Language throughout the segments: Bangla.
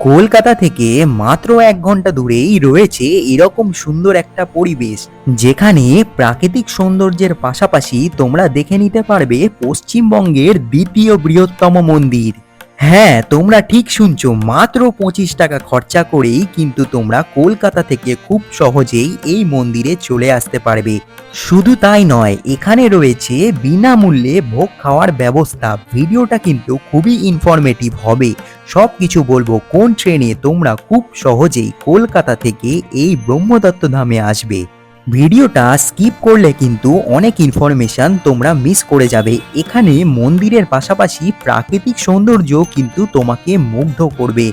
কলকাতা থেকে মাত্র এক ঘণ্টা দূরেই রয়েছে এরকম সুন্দর একটা পরিবেশ, যেখানে প্রাকৃতিক সৌন্দর্যের পাশাপাশি তোমরা দেখে নিতে পারবে পশ্চিমবঙ্গের দ্বিতীয় বৃহত্তম মন্দির। হ্যাঁ তোমরা ঠিক শুনছো, মাত্র পঁচিশ টাকা খরচা করেই কিন্তু তোমরা কলকাতা থেকে খুব সহজেই এই মন্দিরে চলে আসতে পারবে। শুধু তাই নয়, এখানে রয়েছে বিনামূল্যে ভোগ খাওয়ার ব্যবস্থা। ভিডিওটা কিন্তু খুবই ইনফরমেটিভ হবে। সব কিছু বলব, কোন ট্রেনে তোমরা খুব সহজেই কলকাতা থেকে এই ব্রহ্মদত্ত ধামে আসবে। ভিডিওটা স্কিপ করলে কিন্তু অনেক ইনফরমেশন তোমরা মিস করে যাবে। এখানে মন্দিরের পাশাপাশি প্রাকৃতিক সৌন্দর্য কিন্তু তোমাকে মুগ্ধ করবে।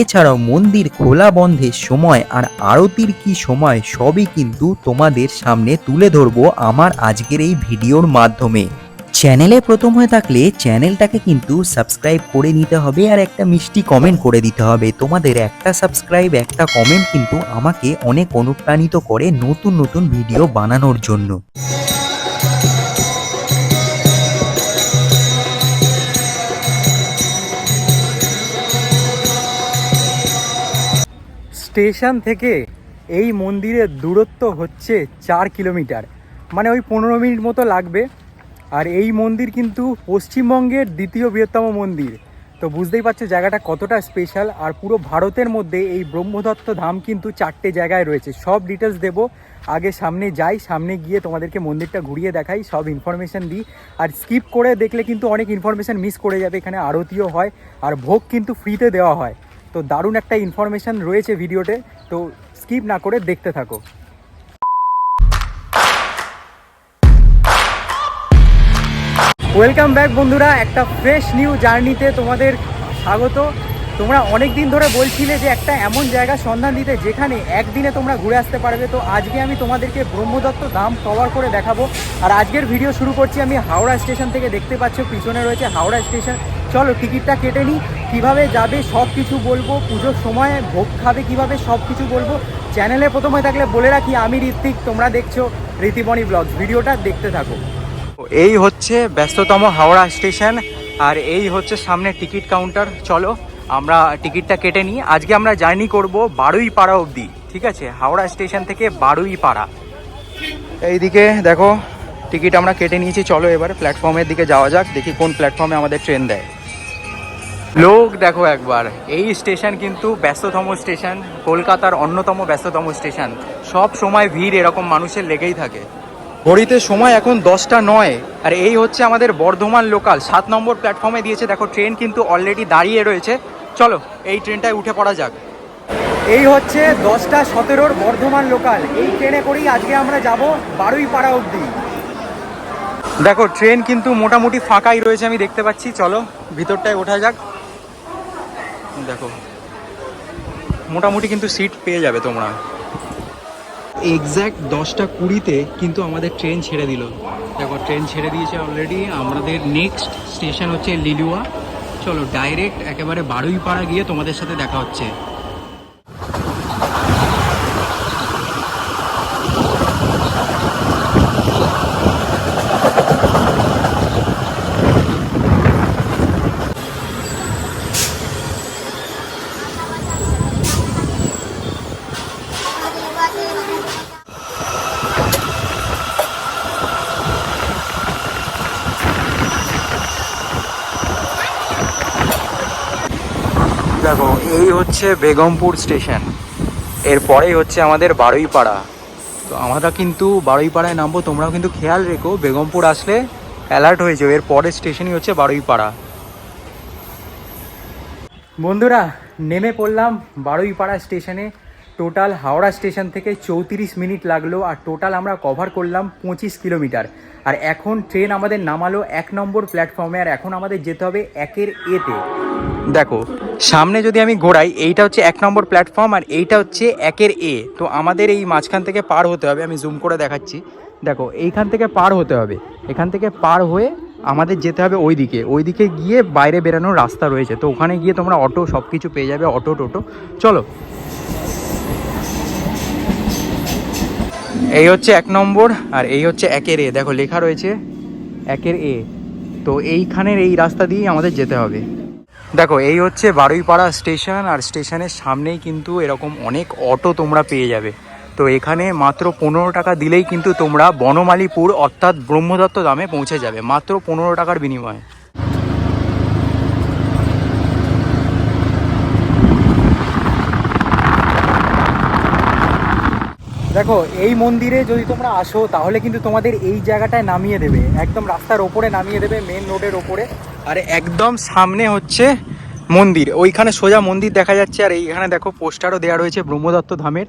এছাড়াও মন্দির খোলা বন্ধের সময় আর আরতির কি সময় সবই কিন্তু তোমাদের সামনে তুলে ধরবো আমার আজকের এই ভিডিওর মাধ্যমে। চ্যানেলে প্রথম হয়ে থাকলে চ্যানেলটাকে কিন্তু সাবস্ক্রাইব করে নিতে হবে আর একটা মিষ্টি কমেন্ট করে দিতে হবে। তোমাদের একটা সাবস্ক্রাইব, একটা কমেন্ট কিন্তু আমাকে অনেক অনুপ্রাণিত করে নতুন নতুন ভিডিও বানানোর জন্য। স্টেশন থেকে এই মন্দিরের দূরত্ব হচ্ছে চার কিলোমিটার। মানে ওই পনেরো মিনিট মতো লাগবে। আর এই মন্দির কিন্তু পশ্চিমবঙ্গের দ্বিতীয় বৃহত্তম মন্দির। তো বুঝতেই পারছ, জায়গাটা কতটা স্পেশাল আর পুরো ভারতের মধ্যে এই ব্রহ্মদত্ত ধাম কিন্তু চারটে জায়গায় রয়েছে। সব ডিটেলস দেবো। আগে সামনে যাই, সামনে গিয়ে তোমাদেরকে মন্দিরটা ঘুরিয়ে দেখাই, সব ইনফরমেশন দিই। আর স্কিপ করে দেখলে কিন্তু অনেক ইনফরমেশান মিস করে যাবে, এখানে আরতিও হয়, আর ভোগ কিন্তু ফ্রিতে দেওয়া হয়। তো দারুণ একটা ইনফরমেশন রয়েছে ভিডিওতে তো স্কিপ না করে দেখতে থাকো। ওয়েলকাম ব্যাক বন্ধুরা। একটা ফ্রেশ নিউ জার্নিতে তোমাদের স্বাগত। তোমরা অনেক দিন ধরে বলছিলে যে একটা এমন জায়গা সন্ধান দিতে যেখানে একদিনে তোমরা ঘুরে আসতে পারবে। তো আজকে আমি তোমাদেরকে ব্রহ্মদত্ত ধাম কভার করে দেখাবো। আর আজকের ভিডিও শুরু করছি আমি হাওড়া স্টেশন থেকে। দেখতে পাচ্ছ, পিছনে রয়েছে হাওড়া স্টেশন চলো, টিকিটটা কেটে নিই। কীভাবে যাবে সব কিছু বলব। পুজোর সময় ভোগ খাবে কীভাবে সব কিছু বলব চ্যানেলে প্রথমে থাকলে বলে রাখি, আমি ঋত্বিক, তোমরা দেখছ রীতিমণি ব্লগস ভিডিওটা দেখতে থাকো। এই হচ্ছে ব্যস্ততম হাওড়া স্টেশন, আর এই হচ্ছে সামনে টিকিট কাউন্টার। চলো, আমরা টিকিটটা কেটে নিই। আজকে আমরা জার্নি করব বারুই পাড়া অবধি, ঠিক আছে? হাওড়া স্টেশন থেকে বারুই পাড়া এইদিকে দেখো, টিকিট আমরা কেটে নিয়েছি। চলো এবার প্ল্যাটফর্মের দিকে যাওয়া যাক, দেখি কোন প্ল্যাটফর্মে আমাদের ট্রেন দেয়। লোক দেখো একবার, এই স্টেশন কিন্তু ব্যস্ততম স্টেশন, কলকাতার অন্যতম ব্যস্ততম স্টেশন। সব সময় ভিড় এরকম মানুষের লেগেই থাকে। ঘড়িতে সময় এখন দশটা নয়। আর এই হচ্ছে আমাদের বর্ধমান লোকাল সাত নম্বর প্ল্যাটফর্মে দিয়েছে, দেখো ট্রেন কিন্তু অলরেডি দাঁড়িয়ে রয়েছে। চলো, এই ট্রেনটায় উঠে পড়া যাক। এই হচ্ছে দশটা সতেরোর বর্ধমান লোকাল এই ট্রেনে করেই আজকে আমরা যাব বারুই পাড়া অবধি। দেখো ট্রেন কিন্তু মোটামুটি ফাঁকাই রয়েছে, আমি দেখতে পাচ্ছি। চলো, ভিতরটায় ওঠা যাক। দেখো, মোটামুটি কিন্তু সিট পেয়ে যাবে তোমরা। এক্স্যাক্ট দশটা কুড়িতে কিন্তু আমাদের ট্রেন ছেড়ে দিল। দেখো ট্রেন ছেড়ে দিয়েছে অলরেডি আমাদের নেক্সট স্টেশন হচ্ছে লিলুয়া। চলো ডাইরেক্ট একেবারে বারুইপাড়া গিয়ে তোমাদের সাথে দেখা হচ্ছে। দেখো, এই হচ্ছে বেগমপুর স্টেশন। এরপরেই হচ্ছে আমাদের বারুইপাড়া। তো আমরা কিন্তু বারুইপাড়ায় নামবো, তোমরাও কিন্তু খেয়াল রেখো, বেগমপুর আসলে অ্যালার্ট হয়ে যাবে এর পরের স্টেশনই হচ্ছে বারুইপাড়া। বন্ধুরা, নেমে পড়লাম বারুইপাড়া স্টেশনে। টোটাল হাওড়া স্টেশন থেকে চৌত্রিশ মিনিট লাগল আর টোটাল আমরা কভার করলাম পঁচিশ কিলোমিটার। আর এখন ট্রেন আমাদের নামালো এক নম্বর প্ল্যাটফর্মে আর এখন আমাদের যেতে হবে একের এতে। দেখো, সামনে যদি আমি ঘোরাই, এইটা হচ্ছে এক নম্বর প্ল্যাটফর্ম আর এইটা হচ্ছে একের এ। তো আমাদের এই মাঝখান থেকে পার হতে হবে, আমি জুম করে দেখাচ্ছি। দেখো, এইখান থেকে পার হতে হবে। এখান থেকে পার হয়ে আমাদের যেতে হবে ওই দিকে ওই দিকে গিয়ে বাইরে বেরানোর রাস্তা রয়েছে। তো ওখানে গিয়ে তোমরা অটো সব কিছু পেয়ে যাবে অটো টোটো চলো। এই হচ্ছে এক নম্বর আর এই হচ্ছে একের এ। দেখো, লেখা রয়েছে একের এ। তো এইখানের এই রাস্তা দিয়েই আমাদের যেতে হবে। দেখো, এই হচ্ছে বারুইপাড়া স্টেশন আর স্টেশনের সামনেই কিন্তু এরকম অনেক অটো তোমরা পেয়ে যাবে। তো এখানে মাত্র পনেরো টাকা দিলেই কিন্তু তোমরা বনমালীপুর অর্থাৎ ব্রহ্মদত্ত দামে পৌঁছে যাবে, মাত্র পনেরো টাকার বিনিময়ে। দেখো, এই মন্দিরে যদি তোমরা আসো, তাহলে কিন্তু তোমাদের এই জায়গাটায় নামিয়ে দেবে। একদম রাস্তার ওপরে নামিয়ে দেবে মেন রোডের ওপরে। আর একদম সামনে হচ্ছে মন্দির। ওইখানে সোজা মন্দির দেখা যাচ্ছে, আর এইখানে দেখো পোস্টারও দেওয়া রয়েছে ব্রহ্মদত্ত ধামের।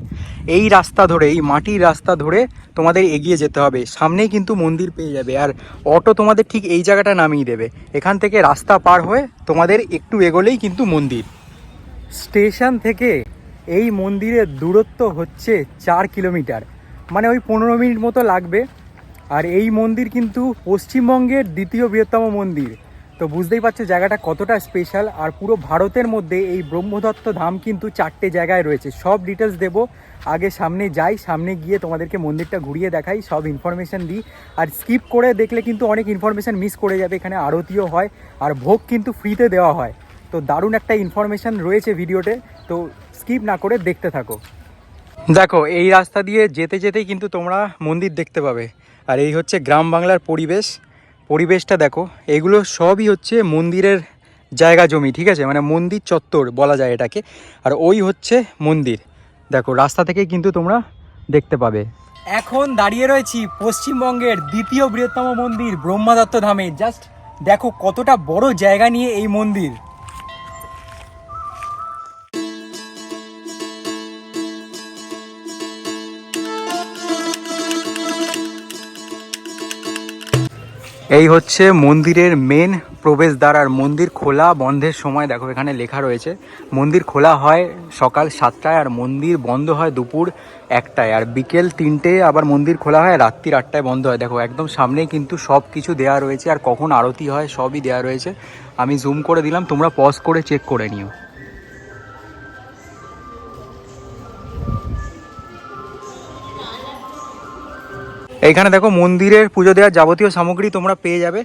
এই রাস্তা ধরে, এই মাটির রাস্তা ধরে তোমাদের এগিয়ে যেতে হবে। সামনেই কিন্তু মন্দির পেয়ে যাবে, আর অটো তোমাদের ঠিক এই জায়গাটা নামিয়ে দেবে। এখান থেকে রাস্তা পার হয়ে তোমাদের একটু এগোলেই কিন্তু মন্দির। স্টেশন থেকে এই মন্দিরের দূরত্ব হচ্ছে চার কিলোমিটার। মানে ওই পনেরো মিনিট মতো লাগবে। আর এই মন্দির কিন্তু পশ্চিমবঙ্গের দ্বিতীয় বৃহত্তম মন্দির। তো বুঝতেই পারছ জায়গাটা কতটা স্পেশাল আর পুরো ভারতের মধ্যে এই ব্রহ্মদত্ত ধাম কিন্তু চারটে জায়গায় রয়েছে। সব ডিটেলস দেব। আগে সামনে যাই, সামনে গিয়ে তোমাদেরকে মন্দিরটা ঘুরিয়ে দেখাই, সব ইনফরমেশন দিই। আর স্কিপ করে দেখলে কিন্তু অনেক ইনফরমেশান মিস করে যাবে। এখানে আরতিও হয়। আর ভোগ কিন্তু ফ্রিতে দেওয়া হয়। তো দারুণ একটা ইনফরমেশন রয়েছে ভিডিওতে তো স্কিপ না করে দেখতে থাকো। দেখো এই রাস্তা দিয়ে যেতে যেতেই কিন্তু তোমরা মন্দির দেখতে পাবে। আর এই হচ্ছে গ্রাম বাংলার পরিবেশ। পরিবেশটা দেখো এগুলো সবই হচ্ছে মন্দিরের জায়গা জমি ঠিক আছে? মানে মন্দির চত্বর বলা যায় এটাকে। আর ওই হচ্ছে মন্দির। দেখো রাস্তা থেকেই কিন্তু তোমরা দেখতে পাবে। এখন দাঁড়িয়ে রয়েছি পশ্চিমবঙ্গের দ্বিতীয় বৃহত্তম মন্দির ব্রহ্মাদত্ত ধামে। জাস্ট দেখো কতটা বড় জায়গা নিয়ে এই মন্দির। এই হচ্ছে মন্দিরের মেন প্রবেশদ্বার আর মন্দির খোলা, বন্ধের সময় দেখো এখানে লেখা রয়েছে, মন্দির খোলা হয় সকাল সাতটায় আর মন্দির বন্ধ হয় দুপুর একটায়। আর বিকেল তিনটে আবার মন্দির খোলা হয়, রাত্রির আটটায় বন্ধ হয়। দেখো একদম সামনেই কিন্তু সব কিছু দেওয়া রয়েছে আর কখন আরতি হয় সবই দেওয়া রয়েছে। আমি জুম করে দিলাম, তোমরা পজ করে চেক করে নিও। এইখানে দেখো মন্দিরের পুজো দেওয়ার যাবতীয় সামগ্রী তোমরা পেয়ে যাবে।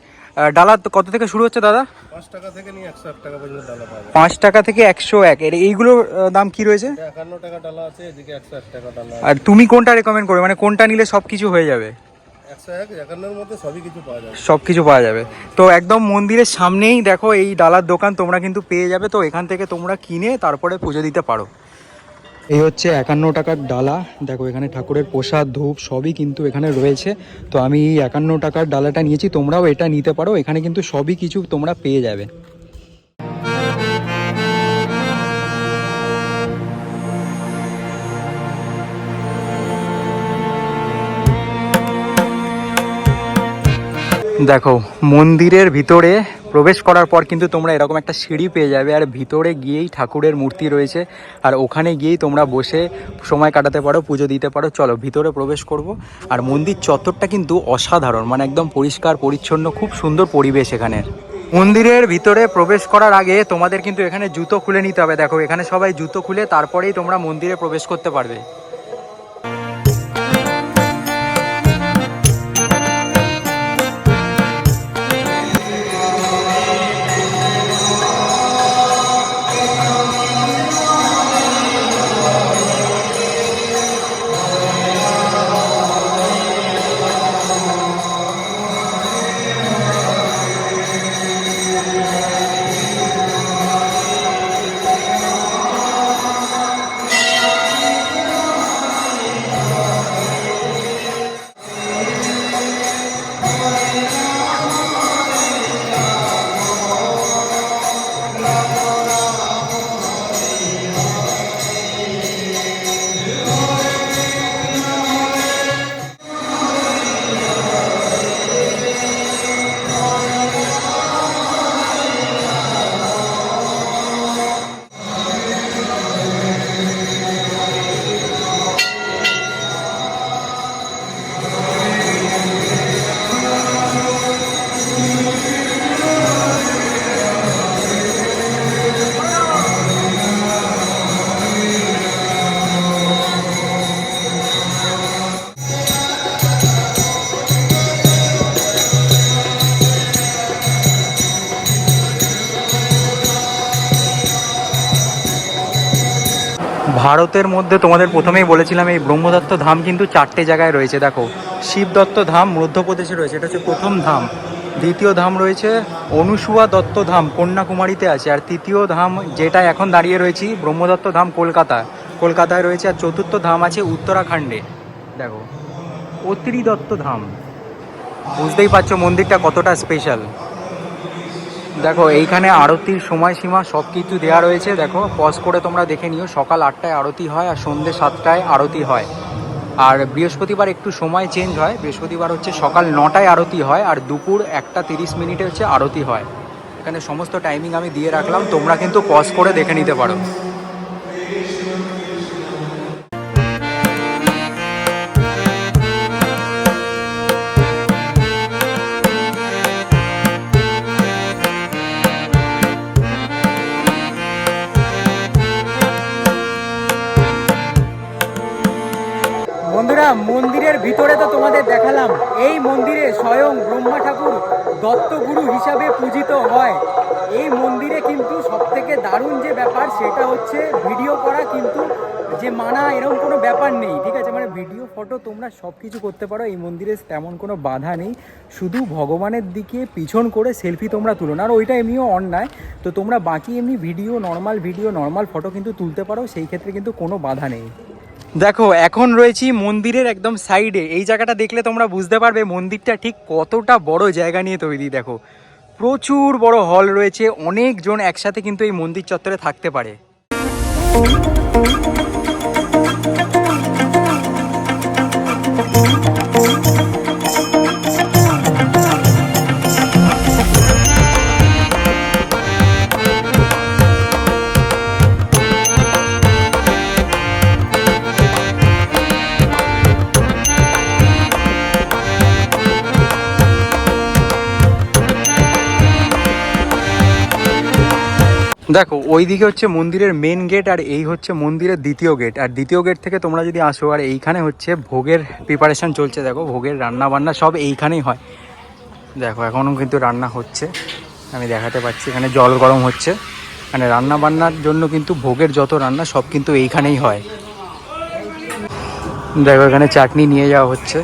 ডালা কত থেকে শুরু হচ্ছে দাদা? পাঁচ টাকা থেকে নিয়ে একশো এক টাকা পর্যন্ত ডালা পাওয়া পাঁচ টাকা থেকে একশো এক। এর এইগুলোর দাম কি রয়েছে? একান্ন টাকা ডালা আছে এদিকে একশো এক টাকা ডালা আর তুমি কোনটা রেকমেন্ড করবে? মানে কোনটা নিলে সব কিছু হয়ে যাবে? সব কিছু পাওয়া যাবে। তো একদম মন্দিরের সামনেই দেখো এই ডালার দোকান তোমরা কিন্তু পেয়ে যাবে। তো এখান থেকে তোমরা কিনে তারপরে পুজো দিতে পারো। এই হচ্ছে একান্ন টাকার ডালা। দেখো, এখানে ঠাকুরের প্রসাদ, ধূপ সবই কিন্তু এখানে রয়েছে। তো আমি এই একান্ন টাকার ডালাটা নিয়েছি, তোমরাও এটা নিতে পারো। এখানে কিন্তু সবই কিছু তোমরা পেয়ে যাবে। দেখো, মন্দিরের ভিতরে প্রবেশ করার পর কিন্তু তোমরা এরকম একটা সিঁড়ি পেয়ে যাবে আর ভিতরে গিয়েই ঠাকুরের মূর্তি রয়েছে আর ওখানে গিয়েই তোমরা বসে সময় কাটাতে পারো, পুজো দিতে পারো। চলো, ভিতরে প্রবেশ করব। আর মন্দির চত্বরটা কিন্তু অসাধারণ মানে একদম পরিষ্কার, পরিচ্ছন্ন, খুব সুন্দর পরিবেশ এখানের মন্দিরের ভিতরে প্রবেশ করার আগে তোমাদের কিন্তু এখানে জুতো খুলে নিতে হবে। দেখো, এখানে সবাই জুতো খুলে তারপরেই তোমরা মন্দিরে প্রবেশ করতে পারবে। ভারতের মধ্যে তোমাদের প্রথমেই বলেছিলাম এই ব্রহ্মদত্ত ধাম কিন্তু চারটে জায়গায় রয়েছে, দেখো। শিবদত্ত ধাম মধ্যপ্রদেশে রয়েছে, এটা হচ্ছে প্রথম ধাম। দ্বিতীয় ধাম রয়েছে অনুসুয়া দত্ত ধাম, কন্যাকুমারীতে আছে। আর তৃতীয় ধাম যেটা এখন দাঁড়িয়ে রয়েছি, ব্রহ্মদত্ত ধাম কলকাতা। কলকাতায় রয়েছে আর চতুর্থ ধাম আছে উত্তরাখণ্ডে। দেখো অত্রি দত্ত ধাম। বুঝতেই পারছ মন্দিরটা কতটা স্পেশাল দেখো, এইখানে আরতির সময়সীমা সব কিছু দেওয়া রয়েছে। দেখো পজ করে তোমরা দেখে নিও, সকাল আটটায় আরতি হয় আর সন্ধ্যে সাতটায় আরতি হয়। আর বৃহস্পতিবার একটু সময় চেঞ্জ হয়। বৃহস্পতিবার হচ্ছে সকাল নটায় আরতি হয় আর দুপুর একটা তিরিশ মিনিটে হচ্ছে আরতি হয়। এখানে সমস্ত টাইমিং আমি দিয়ে রাখলাম, তোমরা কিন্তু পজ করে দেখে নিতে পারো। স্বয়ং ব্রহ্মা ঠাকুর দত্তগুরু হিসাবে পূজিত হয়। এই মন্দিরে কিন্তু সবথেকে দারুণ যে ব্যাপার, সেটা হচ্ছে ভিডিও করা কিন্তু যে মানা, এরকম কোনো ব্যাপার নেই, ঠিক আছে? মানে ভিডিও ফটো তোমরা সব কিছু করতে পারো, এই মন্দিরে তেমন কোনো বাধা নেই। শুধু ভগবানের দিকে পিছন করে সেলফি তোমরা তুলো না, আর ওইটা এমনিও অন্যায়। তো তোমরা বাকি এমনি video normal video normal photo কিন্তু তুলতে পারো, সেই ক্ষেত্রে কিন্তু কোনো বাধা নেই। দেখো, এখন রয়েছি মন্দিরের একদম সাইডে এই জায়গাটা দেখলে তোমরা বুঝতে পারবে মন্দিরটা ঠিক কতটা বড় জায়গা নিয়ে তৈরি, দেখো। প্রচুর বড় হল রয়েছে, অনেকজন একসাথে কিন্তু এই মন্দির চত্বরে থাকতে পারে। দেখো, ওইদিকে হচ্ছে মন্দিরের মেন গেট আর এই হচ্ছে মন্দিরের দ্বিতীয় গেট আর দ্বিতীয় গেট থেকে তোমরা যদি আসো, আর এইখানে হচ্ছে ভোগের প্রিপারেশন চলছে, দেখো, ভোগের রান্না বান্না সব এইখানেই হয়। দেখো এখনও কিন্তু রান্না হচ্ছে। আমি দেখাতে পাচ্ছি, এখানে জল গরম হচ্ছে। মানে রান্না বান্নার জন্য কিন্তু ভোগের যত রান্না, সব কিন্তু এইখানেই হয়। দেখো, এখানে চাটনি নিয়ে যাওয়া হচ্ছে।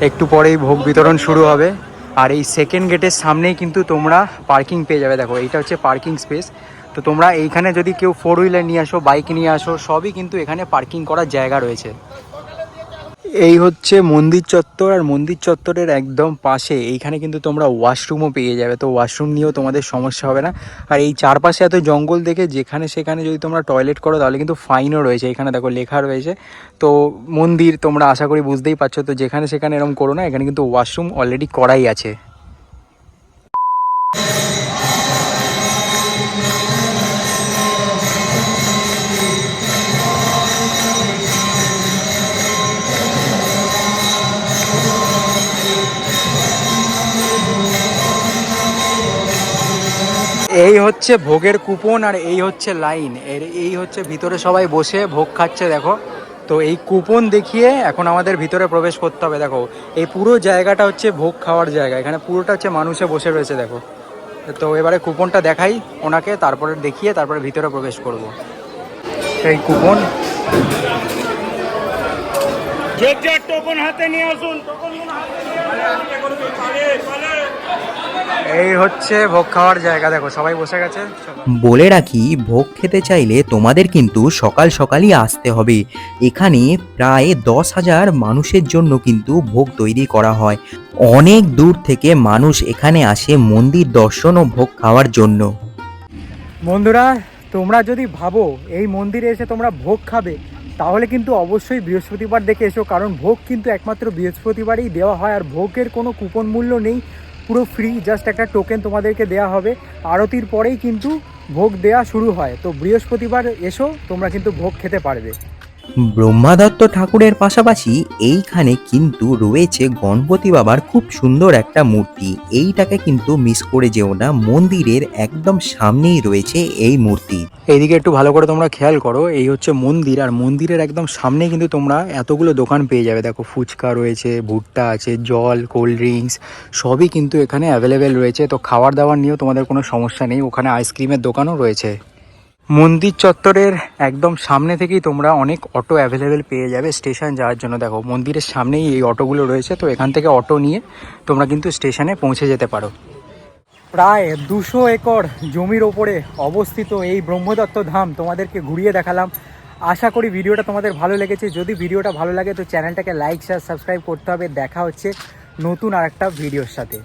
একটু পরেই ভোগ বিতরণ শুরু হবে। আর এই সেকেন্ড গেটের সামনেই কিন্তু তোমরা পার্কিং পেয়ে যাবে। দেখো, এইটা হচ্ছে পার্কিং স্পেস তো তোমরা এইখানে যদি কেউ ফোর হুইলার নিয়ে আসো বাইক নিয়ে আসো, সবই কিন্তু এখানে পার্কিং করার জায়গা রয়েছে। এই হচ্ছে মন্দির চত্বর আর মন্দির চত্বরের একদম পাশে। এইখানে কিন্তু তোমরা ওয়াশরুমও পেয়ে যাবে। তো ওয়াশরুম নিয়েও তোমাদের সমস্যা হবে না। আর এই চারপাশে এত জঙ্গল দেখে যেখানে সেখানে যদি তোমরা টয়লেট করো, তাহলে কিন্তু ফাইনও রয়েছে। এখানে দেখো লেখা রয়েছে। তো মন্দির তোমরা আশা করি বুঝতেই পারছ। তো যেখানে সেখানে এরকম করো না, এখানে কিন্তু ওয়াশরুম অলরেডি করাই আছে। এই হচ্ছে ভোগের কুপন আর এই হচ্ছে লাইন এর এই হচ্ছে ভিতরে সবাই বসে ভোগ খাচ্ছে দেখো তো এই কুপন দেখিয়ে এখন আমাদের ভিতরে প্রবেশ করতে হবে দেখো এই পুরো জায়গাটা হচ্ছে ভোগ খাওয়ার জায়গা এখানে পুরোটা হচ্ছে মানুষে বসে রয়েছে দেখো তো এবারে কুপনটা দেখাই ওনাকে তারপরে দেখিয়ে তারপরে ভিতরে প্রবেশ করব এই কুপন যে যে টোকন হাতে নিয়ে আসুন টোকন হাতে নিয়ে আসুন। এই হচ্ছে ভোগ খাওয়ার জায়গা দেখো সবাই বসে গেছে বলে রাখি ভোগ খেতে চাইলে তোমাদের কিন্তু সকাল সকালই আসতে হবে। এখানে প্রায় দশ হাজার মানুষের জন্য কিন্তু ভোগ তৈরি করা হয়। অনেক দূর থেকে মানুষ এখানে আসে মন্দির দর্শন ও ভোগ খাওয়ার জন্য। বন্ধুরা তোমরা যদি ভাবো এই মন্দিরে এসে তোমরা ভোগ খাবে তাহলে কিন্তু অবশ্যই বৃহস্পতিবার দেখে এসো কারণ ভোগ কিন্তু একমাত্র বৃহস্পতিবারই দেওয়া হয় আর ভোগের কোনো কুপন মূল্য নেই। পুরো ফ্রি জাস্ট একটা টোকেন তোমাদেরকে দেয়া হবে। আরতির পরেই কিন্তু ভোগ দেয়া শুরু হয়। তো বৃহস্পতিবার এসো, তোমরা কিন্তু ভোগ খেতে পারবে। ব্রহ্মাদত্ত ঠাকুরের পাশাপাশি এইখানে কিন্তু রয়েছে গণপতি বাবার খুব সুন্দর একটা মূর্তি। এইটাকে কিন্তু মিস করে যেও না, মন্দিরের একদম সামনেই রয়েছে এই মূর্তি। এইদিকে একটু ভালো করে তোমরা খেয়াল করো, এই হচ্ছে মন্দির, আর মন্দিরের একদম সামনে কিন্তু তোমরা এতগুলো দোকান পেয়ে যাবে। দেখো ফুচকা রয়েছে, ভুট্টা আছে, জল, কোল্ড ড্রিঙ্কস, সবই কিন্তু এখানে অ্যাভেলেবেল রয়েছে। তো খাবার দাবার নিয়েও তোমাদের কোনো সমস্যা নেই, ওখানে আইসক্রিমের দোকানও রয়েছে। মন্দির চত্বরের একদম সামনে থেকেই তোমরা অনেক অটো অ্যাভেলেবেল পেয়ে যাবে স্টেশন যাওয়ার জন্য। দেখো, মন্দিরের সামনেই এই অটোগুলো রয়েছে, তো এখান থেকে অটো নিয়ে তোমরা কিন্তু স্টেশনে পৌঁছে যেতে পারো। প্রায় দুশো একর জমির ওপরে অবস্থিত এই ব্রহ্মদত্ত ধাম তোমাদেরকে ঘুরিয়ে দেখালাম। আশা করি ভিডিওটা তোমাদের ভালো লেগেছে। যদি ভিডিওটা ভালো লাগে তো চ্যানেলটাকে লাইক শেয়ার সাবস্ক্রাইব করতে হবে। দেখা হচ্ছে নতুন আর একটা ভিডিওর সাথে।